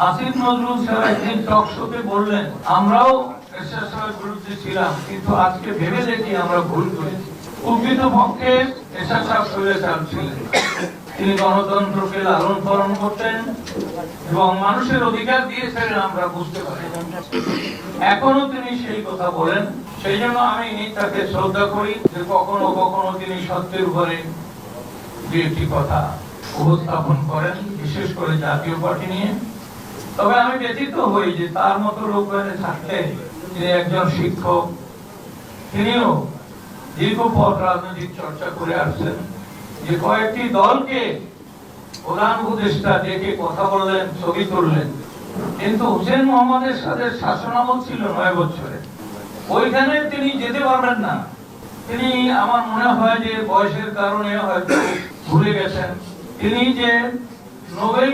Asif Nazrul sir একদিন টক শোতে বললেন, আমরাও এরশাদ সাহেবের বিরুদ্ধে ছিলাম, কিন্তু আজকে ভেবে দেখি আমরা ভুল করেছি। প্রকৃত পক্ষে এরশাদ সাহেব স্বৈরাচার ছিলেন তিনি গণতন্ত্রকে লালন পালন করতেন এবং মানুষের অধিকার দিয়েছিলেন আমরা বুঝতে পারি এখনও তিনি সেই কথা বলেন। সেই জন্য আমি তাকে শ্রদ্ধা করি যে কখনো কখনো তিনি সত্যের উপরে দু একটি কথা উপস্থাপন করেন, বিশেষ করে জাতীয় পার্টি নিয়ে। তবে আমি ব্যথিত হই যে তার মতো লোক এখানে থাকলে তিনি একজন শিক্ষক। তিনিও দীর্ঘ পথ রাজনৈতিক চর্চা করে আসছেন যে কয়েকটি দলকে প্রধান উপদেষ্টা ডেকে কথা বললেন, ছবি তুললেন। কিন্তু হোসেন মোহাম্মদের সাথে শাসনামল ছিল নয় বছরে। ওইখানে তিনি যেতে পারবেন না। তিনি, আমার মনে হয় যে বয়সের কারণে হয়তো ভুলে গেছেন। তিনি যে নোবেল